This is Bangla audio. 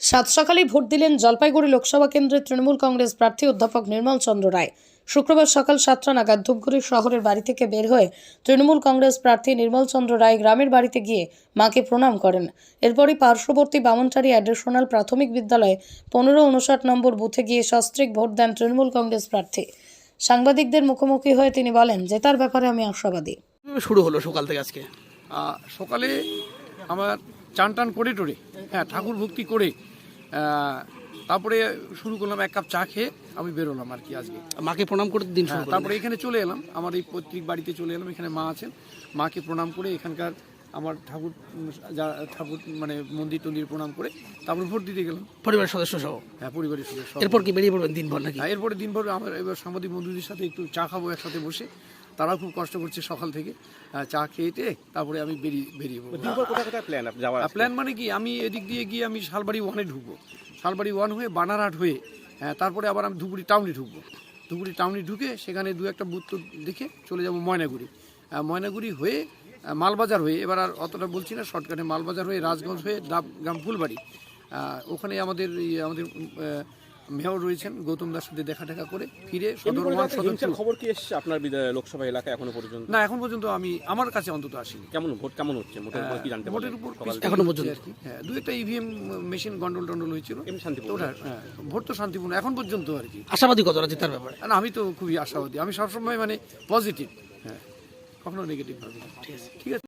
সাত সকালেই ভোট দিলেন জলপাইগুড়ি লোকসভা কেন্দ্রের তৃণমূল কংগ্রেস প্রার্থী অধ্যাপক নির্মল চন্দ্র রায়। শুক্রবার সকাল সাতটা নাগাদ ধূপগুড়ি শহরের বাড়ি থেকে বের হয়ে তৃণমূল কংগ্রেস প্রার্থী নির্মল চন্দ্র রায় গ্রামের বাড়িতে গিয়ে মাকে প্রণাম করেন। এরপরই পার্শ্ববর্তী বামনটারি অ্যাডিশনাল প্রাথমিক বিদ্যালয়ে পনেরো উনষাট নম্বর বুথে গিয়ে সস্ত্রিক ভোট দেন তৃণমূল কংগ্রেস প্রার্থী। সাংবাদিকদের মুখোমুখি হয়ে তিনি বলেন, যে তার ব্যাপারে আমি আশাবাদী। শুরু হলো সকাল থেকে আজকে। সকালে আমার চান টান করে টোরে হ্যাঁ ঠাকুর ভক্তি করে আহ, তারপরে শুরু করলাম এক কাপ চা খেয়ে আমি বেরোলাম আর কি আজকে। মাকে প্রণাম করে দিন হ্যাঁ, তারপরে এখানে চলে এলাম আমার এই পৈতৃক বাড়িতে চলে এলাম এখানে মা আছেন। মাকে প্রণাম করে এখানকার আমার ঠাকুর যা ঠাকুর মানে মন্দির টন্দির প্রণাম করে তারপর ভোট দিতে গেলাম। পরিবারের সদস্য সহ? হ্যাঁ পরিবারের সদস্য এরপর কি বেরিয়ে পড়বেন দিনভর নাকি? হ্যাঁ, এরপরে দিনভর আমার এবার সাংবাদিক বন্ধুদের সাথে একটু চা খাব একসাথে বসে। তারাও খুব কষ্ট করছে সকাল থেকে। চা খেয়েতে তারপরে আমি বেরিয়ে বেরিয়ে পড়ব। দিনভর কোথায় কোথায় প্ল্যান যাওয়ার প্ল্যান মানে কি? আমি এদিক দিয়ে গিয়ে আমি শালবাড়ি ওয়ানে ঢুকবো। শালবাড়ি ওয়ান হয়ে বানারহাট হয়ে হ্যাঁ, তারপরে আবার আমি ধুবুরি টাউনে ঢুকবো। ধুবুরি টাউনে ঢুকে সেখানে দু একটা বুথ দেখে চলে যাব ময়নাগুড়ি। ময়নাগুড়ি হয়ে মালবাজার হয়ে এবার আর অতটা বলছি না শর্টকাটে মালবাজার হয়ে রাজগঞ্জ হয়ে ডাব গ্রাম ফুলবাড়ি ওখানে আমাদের আমাদের মেয়র রয়েছেন গৌতম দাস সাথে দেখা টেকা করে ফিরে সদর খবর কি এসছে আপনার লোকসভা এলাকায় এখনও পর্যন্ত? না এখন পর্যন্ত আমি আমার কাছে অন্তত আসিনি। কেমন ভোট কেমন হচ্ছে? মোটের উপর কি জানতে ভোটের উপর এখনও পর্যন্ত। আর কি। হ্যাঁ দু একটা ইভিএম মেশিন গন্ডল টন্ডল হয়েছিল। শান্তিপূর্ণ। হ্যাঁ, ভোট তো শান্তিপূর্ণ এখন পর্যন্ত আর কি। আশাবাদী কতটা জেতার ব্যাপারে? না আমি তো খুবই আশাবাদী। আমি সবসময় মানে পজিটিভ হ্যাঁ। কখনো নেগেটিভ ভাবে ঠিক আছে ঠিক আছে?